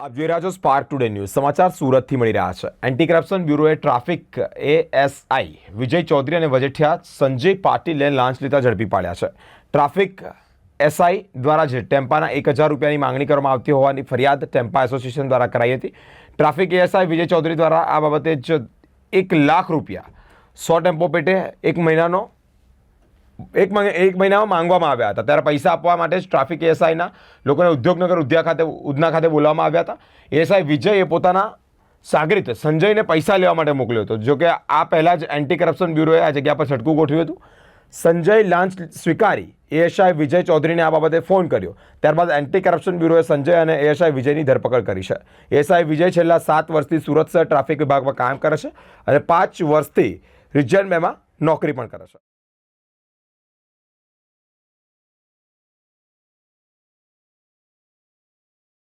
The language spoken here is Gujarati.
આપ જોઈ રહ્યા છો સ્પાર્ક ટુડે ન્યૂઝ સમાચાર સુરતથી મળી રહ્યા છે. એન્ટી કરપ્શન બ્યુરોએ ટ્રાફિક એએસઆઈ વિજય ચૌધરી અને વજેઠિયા સંજય પાટીલે લાંચ લીધા ઝડપી પાડ્યા છે. ટ્રાફિક એસઆઈ દ્વારા જે ટેમ્પાના એક હજાર રૂપિયાની માંગણી કરવામાં આવતી હોવાની ફરિયાદ ટેમ્પા એસોસિએશન દ્વારા કરાઈ હતી. ટ્રાફિક એએસઆઈ વિજય ચૌધરી દ્વારા આ બાબતે જ એક લાખ રૂપિયા સો ટેમ્પો પેટે એક મહિનાનો એક એક મહિનામાં માંગવામાં આવ્યા હતા. ત્યારે પૈસા આપવા માટે જ ટ્રાફિક એએસઆઈના લોકોને ઉદ્યોગનગર ઉદ્યા ખાતે ઉધના ખાતે બોલાવવામાં આવ્યા હતા. એએસઆઈ વિજયે પોતાના સાગરીત સંજયને પૈસા લેવા માટે મોકલ્યો હતો. જોકે આ પહેલાં જ એન્ટી કરપ્શન બ્યુરોએ આ જગ્યા પર છટકું ગોઠવ્યું હતું. સંજય લાંચ સ્વીકારી. એએસઆઈ વિજય ચૌધરીને આ બાબતે ફોન કર્યો. ત્યારબાદ એન્ટી કરપ્શન બ્યુરોએ સંજય અને એએસઆઈ વિજયની ધરપકડ કરી છે. એએસઆઈ વિજય છેલ્લા સાત વર્ષથી સુરત શહેર ટ્રાફિક વિભાગમાં કામ કરે છે અને પાંચ વર્ષથી રિજન બેમાં નોકરી પણ કરે છે.